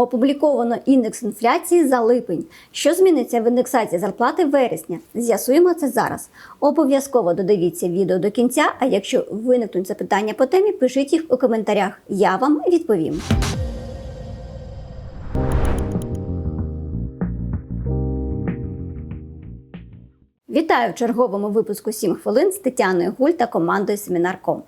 Опубліковано індекс інфляції за липень. Що зміниться в індексації зарплати вересня? З'ясуємо це зараз. Обов'язково додивіться відео до кінця. А якщо виникнуть запитання по темі, пишіть їх у коментарях. Я вам відповім. Вітаю в черговому випуску «7 хвилин з Тетяною Гуль та командою Семінар.ком.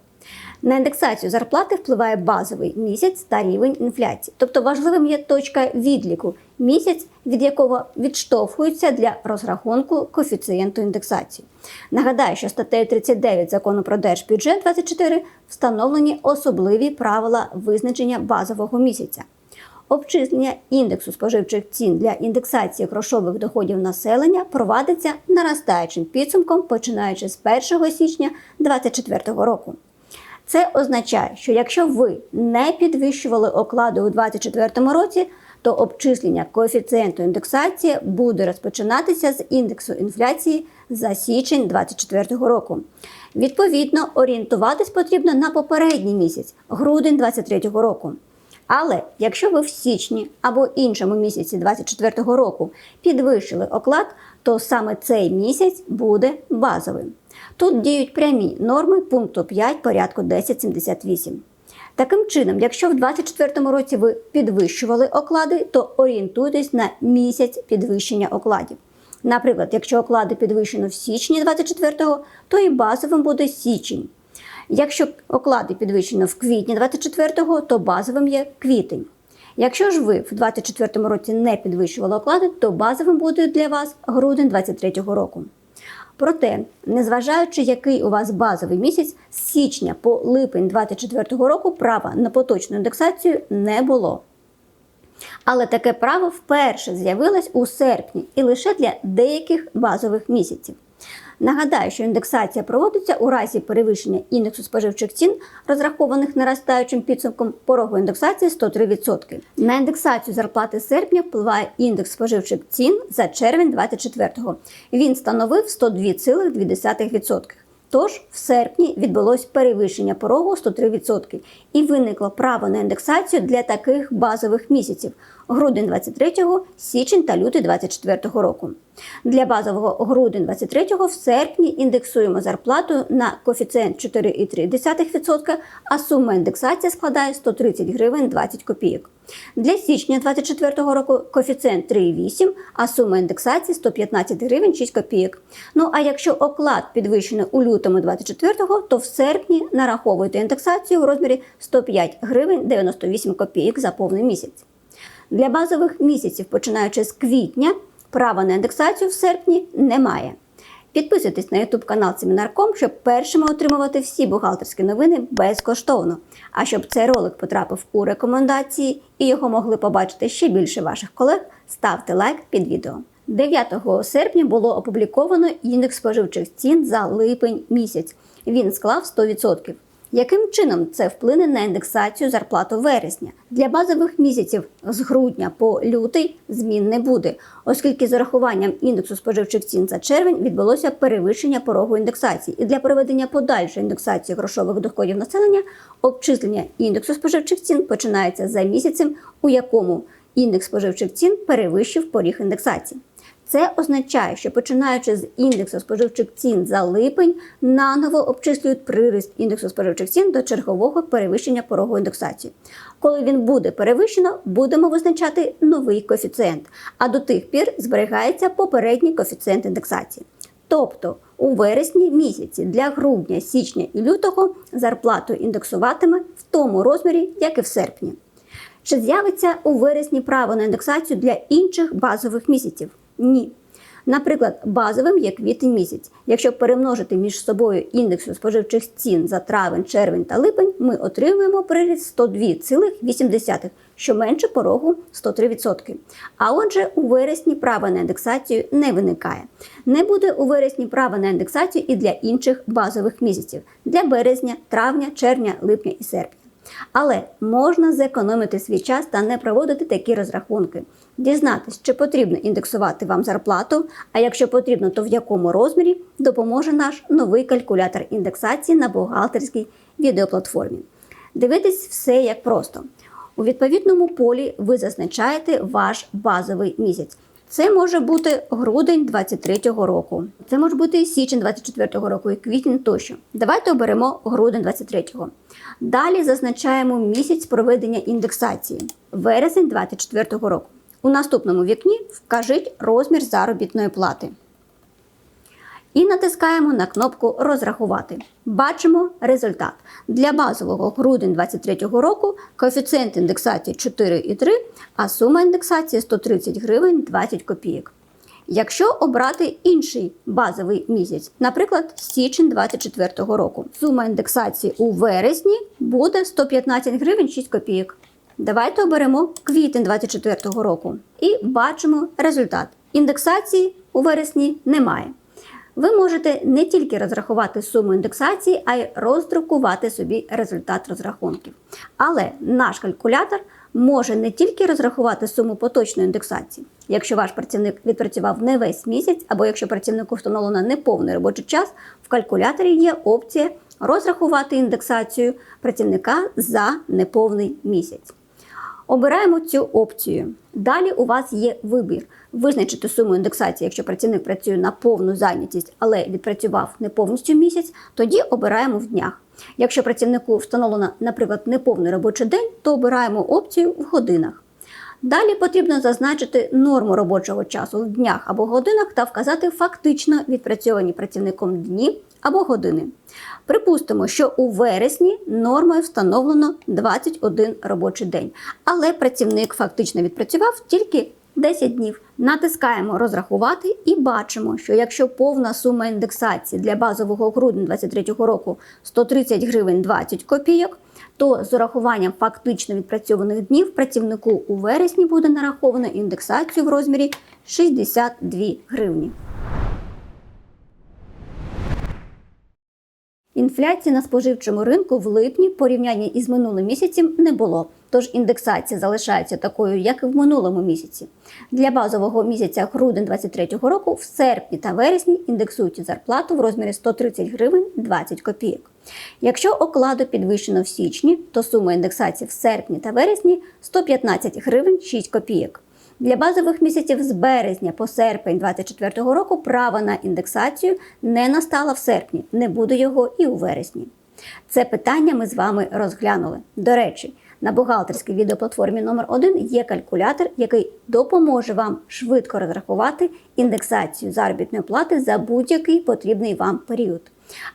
На індексацію зарплати впливає базовий місяць та рівень інфляції. Тобто важливим є точка відліку місяць, від якого відштовхуються для розрахунку коефіцієнту індексації. Нагадаю, що статтею 39 закону про держбюджет 24 встановлені особливі правила визначення базового місяця. Обчислення індексу споживчих цін для індексації грошових доходів населення провадиться наростаючим підсумком, починаючи з 1 січня 2024 року. Це означає, що якщо ви не підвищували оклади у 2024 році, то обчислення коефіцієнту індексації буде розпочинатися з індексу інфляції за січень 2024 року. Відповідно, орієнтуватись потрібно на попередній місяць, грудень 2023 року. Але якщо ви в січні або іншому місяці 2024 року підвищили оклад, то саме цей місяць буде базовим. Тут діють прямі норми пункту 5 порядку 1078. Таким чином, якщо в 2024 році ви підвищували оклади, то орієнтуйтесь на місяць підвищення окладів. Наприклад, якщо оклади підвищено в січні 24-го, то і базовим буде січень. Якщо оклади підвищено в квітні 24-го, то базовим є квітень. Якщо ж ви в 2024 році не підвищували оклади, то базовим буде для вас грудень 2023 року. Проте, незважаючи, який у вас базовий місяць, з січня по липень 2024 року права на поточну індексацію не було. Але таке право вперше з'явилось у серпні і лише для деяких базових місяців. Нагадаю, що індексація проводиться у разі перевищення індексу споживчих цін, розрахованих наростаючим підсумком порогу індексації 103%. На індексацію зарплати серпня впливає індекс споживчих цін за червень 24-го. Він становив 102,2%. Тож в серпні відбулось перевищення порогу 103% і виникло право на індексацію для таких базових місяців грудень 23-го, січень та лютий 24-го року. Для базового грудень 23-го в серпні індексуємо зарплату на коефіцієнт 4,3%, а сума індексації складає 130 гривень 20 копійок. Для січня 2024 року коефіцієнт 3,8, а сума індексації 115 гривень 6 копійок. Ну а якщо оклад підвищено у лютому 24-го, то в серпні нараховуєте індексацію у розмірі 105 гривень 98 копійок за повний місяць. Для базових місяців, починаючи з квітня, права на індексацію в серпні немає. Підписуйтесь на YouTube канал Семінар.ком, щоб першими отримувати всі бухгалтерські новини безкоштовно. А щоб цей ролик потрапив у рекомендації і його могли побачити ще більше ваших колег, ставте лайк під відео. 9 серпня було опубліковано індекс споживчих цін за липень місяць. Він склав 100%. Яким чином це вплине на індексацію зарплату вересня? Для базових місяців з грудня по лютий змін не буде, оскільки з урахуванням індексу споживчих цін за червень відбулося перевищення порогу індексації. І для проведення подальшої індексації грошових доходів населення обчислення індексу споживчих цін починається за місяцем, у якому індекс споживчих цін перевищив поріг індексації. Це означає, що починаючи з індексу споживчих цін за липень, наново обчислюють приріст індексу споживчих цін до чергового перевищення порогу індексації. Коли він буде перевищено, будемо визначати новий коефіцієнт, а до тих пір зберігається попередній коефіцієнт індексації. Тобто у вересні місяці для грудня, січня і лютого зарплату індексуватиме в тому розмірі, як і в серпні. Чи з'явиться у вересні право на індексацію для інших базових місяців? Ні. Наприклад, базовим є квітень місяць. Якщо перемножити між собою індекси споживчих цін за травень, червень та липень, ми отримуємо приріст 102,8, що менше порогу 103%. А отже, у вересні права на індексацію не виникає. Не буде у вересні права на індексацію і для інших базових місяців для березня, травня, червня, липня і серпня. Але можна зекономити свій час та не проводити такі розрахунки, дізнатись, чи потрібно індексувати вам зарплату, а якщо потрібно, то в якому розмірі допоможе наш новий калькулятор індексації на бухгалтерській відеоплатформі. Дивитись все як просто. У відповідному полі ви зазначаєте ваш базовий місяць. Це може бути грудень 23-го року. Це може бути і січень 24-го року, і квітень тощо. Давайте оберемо грудень 23-го. Далі зазначаємо місяць проведення індексації вересень 24-го року. У наступному вікні вкажіть розмір заробітної плати. І натискаємо на кнопку Розрахувати. Бачимо результат. Для базового грудень 2023 року коефіцієнт індексації 4,3, а сума індексації 130 гривень 20 копійок. Якщо обрати інший базовий місяць, наприклад, січень 2024 року, сума індексації у вересні буде 115 гривень 6 копійок. Давайте оберемо квітень 2024 року і бачимо результат. Індексації у вересні немає. Ви можете не тільки розрахувати суму індексації, а й роздрукувати собі результат розрахунків. Але наш калькулятор може не тільки розрахувати суму поточної індексації, якщо ваш працівник відпрацював не весь місяць, або якщо працівнику встановлено неповний робочий час, в калькуляторі є опція розрахувати індексацію працівника за неповний місяць. Обираємо цю опцію. Далі у вас є вибір визначити суму індексації, якщо працівник працює на повну зайнятість, але відпрацював не повністю місяць, тоді обираємо в днях. Якщо працівнику встановлено, наприклад, неповний робочий день, то обираємо опцію в годинах. Далі потрібно зазначити норму робочого часу в днях або годинах та вказати фактично відпрацьовані працівником дні або години. Припустимо, що у вересні нормою встановлено 21 робочий день, але працівник фактично відпрацював тільки 10 днів. Натискаємо розрахувати і бачимо, що якщо повна сума індексації для базового грудня 2023 року 130 гривень 20 копійок, то з урахуванням фактично відпрацьованих днів працівнику у вересні буде нараховано індексацію в розмірі 62 гривні. Інфляції на споживчому ринку в липні в порівнянні із минулим місяцем не було, тож індексація залишається такою, як і в минулому місяці. Для базового місяця грудень 2023 року в серпні та вересні індексують зарплату в розмірі 130 гривень 20 копійок. Якщо окладу підвищено в січні, то сума індексації в серпні та вересні 115 гривень 6 копійок. Для базових місяців з березня по серпень 2024 року право на індексацію не настало в серпні, не буде його і у вересні. Це питання ми з вами розглянули. До речі, на бухгалтерській відеоплатформі номер 1 є калькулятор, який допоможе вам швидко розрахувати індексацію заробітної плати за будь-який потрібний вам період.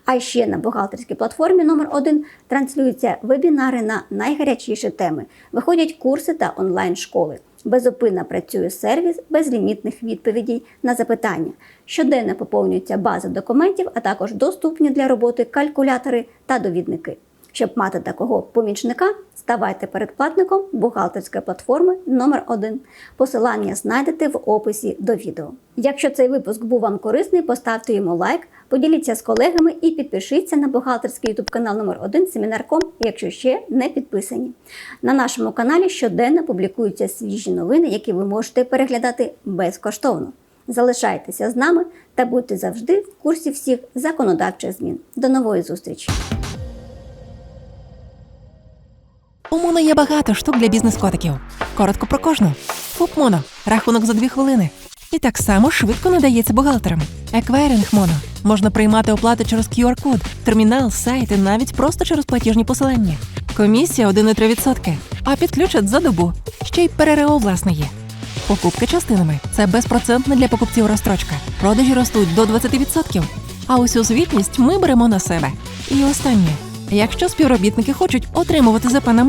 А ще на бухгалтерській платформі номер 1 транслюються вебінари на найгарячіші теми, виходять курси та онлайн-школи. Безупинно працює сервіс безлімітних відповідей на запитання. Щоденно поповнюється база документів, а також доступні для роботи калькулятори та довідники. Щоб мати такого помічника, ставайте передплатником бухгалтерської платформи номер 1 Посилання знайдете в описі до відео. Якщо цей випуск був вам корисний, поставте йому лайк, поділіться з колегами і підпишіться на бухгалтерський ютуб канал номер 1 Семінарком, якщо ще не підписані. На нашому каналі щоденно публікуються свіжі новини, які ви можете переглядати безкоштовно. Залишайтеся з нами та будьте завжди в курсі всіх законодавчих змін. До нової зустрічі! У Моно є багато штук для бізнес-котиків. Коротко про кожну. ФУП Моно. Рахунок за дві хвилини. І так само швидко надається бухгалтерам. Еквайринг Моно. Можна приймати оплати через QR-код, термінал, сайт і навіть просто через платіжні посилання. Комісія 1,3%. А підключать за добу. Ще й ПРРО власне є. Покупки частинами це безпроцентна для покупців розстрочка. Продажі ростуть до 20%. А усю звітність ми беремо на себе. І останнє. Якщо співробітники хочуть отримувати ЗП на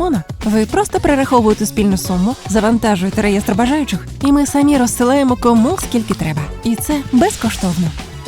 ви просто перераховуєте спільну суму, завантажуєте реєстр бажаючих, і ми самі розсилаємо кому скільки треба. І це безкоштовно.